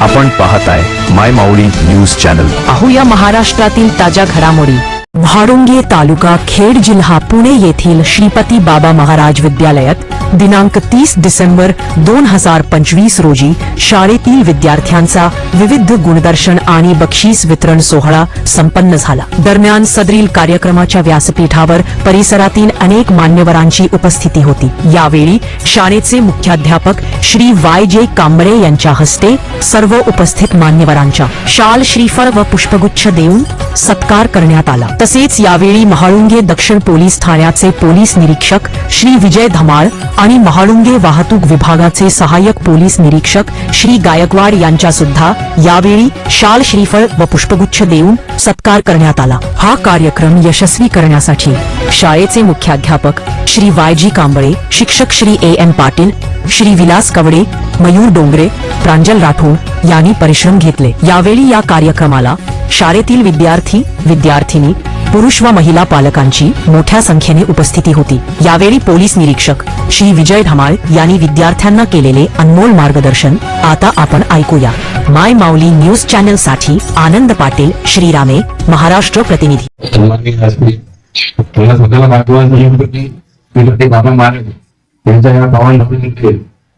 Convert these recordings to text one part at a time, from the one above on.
आपण पाहत आहे माय माऊली न्यूज चॅनल. पाहूया महाराष्ट्रातील ताज्या घडामोडी. म्हाळुंगे तालुका खेड जिल्हा पुणे येथील श्रीपती बाबा महाराज विद्यालयात दिनांक तीस डिसेंबर दोन हजार पंचवीस रोजी शाळेतील विद्यार्थ्यांचा विविध गुणदर्शन आणि बक्षीस वितरण सोहळा संपन्न झाला. दरम्यान सदरील कार्यक्रमाच्या व्यासपीठावर परिसरातील अनेक मान्यवरांची उपस्थिती होती. यावेळी शाळेचे मुख्याध्यापक श्री वाय जे कांबळे यांच्या हस्ते सर्व उपस्थित मान्यवरांच्या शाल श्रीफळ व पुष्पगुच्छ देऊन सत्कार करण्यात आला. तसेच यावेळी महाळुंगे दक्षिण पोलीस ठाण्याचे पोलीस निरीक्षक श्री विजय धमाळ आणि महाळुंगे वाहतूक विभागाचे सहाय्यक पोलीस निरीक्षक श्री गायकवाड यांच्या सुद्धा यावेळी शाल श्रीफळ व पुष्पगुच्छ देऊन सत्कार करण्यात आला. हा कार्यक्रम यशस्वी करण्यासाठी शाळेचे मुख्याध्यापक श्री वाय जी कांबळे शिक्षक श्री ए एम पाटील श्री विलास कवडे मयूर डोंगरे प्रांजल राठोड यांनी परिश्रम घेतले. यावेळी या कार्यक्रमाला शाळेतील विद्यार्थी विद्यार्थिनी पुरुष व महिला पालकांची मोठ्या संख्येने उपस्थिती होती. यावेळी पोलीस निरीक्षक श्री विजय धमाळ यांनी विद्यार्थ्यांना केलेले अनमोल मार्गदर्शन आता आपण ऐकूया. माय माऊली न्यूज चॅनलसाठी आनंद पाटील श्रीरामे महाराष्ट्र प्रतिनिधी.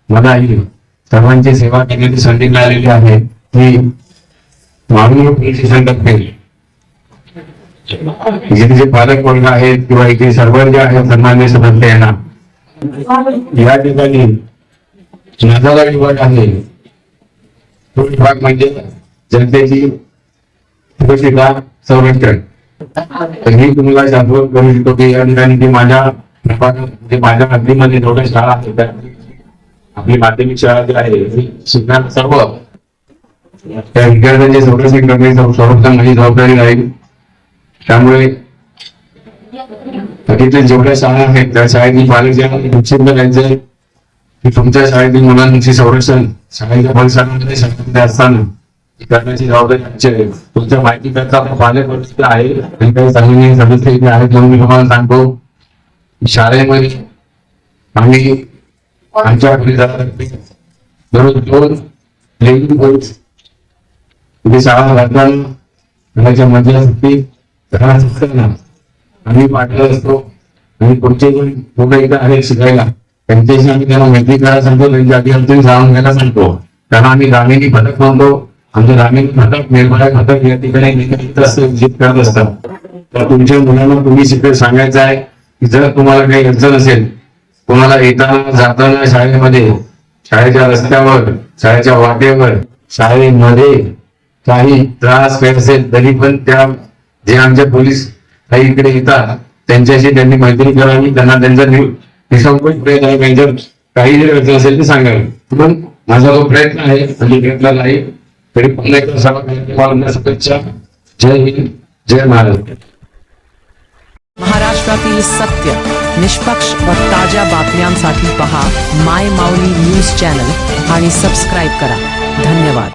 मला सर्वांची सेवा केलेली संधी मिळालेली आहे. ही माननीय पोलीस स्टेशनतर्फे इथे जे पालक वर्ग आहेत किंवा इथे सर्व जे आहेत सन्मान्य सदस्य यांना या ठिकाणी नादाला विभाग आहे. तो विभाग म्हणजे जनतेची सुरक्षिता संरक्षण. तर मी तुम्हाला जागरूक करू शकतो की या ठिकाणी जे माझ्या जे माझ्या हद्दीमध्ये जेवढ्या शाळा आहेत त्या आपली माध्यमिक शाळा जी आहे ती शिकणार सर्व त्या विद्यार्थ्यांचे संरक्षण करणे सं- संरक्षण माझी जबाबदारी राहील. त्यामुळे तिथे जेवढ्या शाळा आहेत त्या शाळेतील पालक ज्या आहेत, निश्चित की तुमच्या शाळेतील मुलांचे संरक्षण शाळेच्या परिसरामध्ये शाळेमध्ये असताना करण्याची जबाबदारी आमची आहे. तुमच्या माहिती करता पालक वर्ग आहे आणि काही चांगले सदस्य इथे आहेत म्हणून मी तुम्हाला सांगतो शाळेमध्ये आम्ही आमच्या घरी परिसरात दररोज दोन लेडी कोच इथे शाळा घालताना घराच्या मजल्यासाठी घरात असताना आम्ही पाठवत असतो. आणि पुढचे पण मुलं इथं आहेत शिकायला. त्यांच्याशी आम्ही त्यांना मैत्री करायला सांगतो त्यांच्या आधी अडचणी जाणून घ्यायला सांगतो. त्यांना आम्ही ग्रामीणी घटक म्हणतो आमचे ग्रामीण घटक निर्भया घटक या ठिकाणी निगडित विजिट करत असतात तर तुमच्या मुलांना तुम्ही शिकत सांगायचं आहे की जर तुम्हाला काही अडचण असेल तुम्हाला येताना जाताना शाळेमध्ये शाळेच्या रस्त्यावर शाळेच्या वाटेवर शाळेमध्ये काही त्रास काही असेल तरी पण त्या जे आमच्या पोलीस काही इकडे येतात त्यांच्याशी त्यांनी मैत्री करावी त्यांना त्यांचा निसंकोच प्रयत्न आहे त्यांच्यावर काही जरी अडचण असेल ते सांगावे. पण माझा जो प्रयत्न आहे म्हणजे प्रयत्न नाही तरी पुन्हा एकदा सर्व शुभेच्छा. जय हिंद जय महाराष्ट्र महाराष्ट्रातील सत्य निष्पक्ष व ताज्या बातम्यांसाठी पहा माय माऊली न्यूज चॅनल आणि सबस्क्राईब करा. धन्यवाद.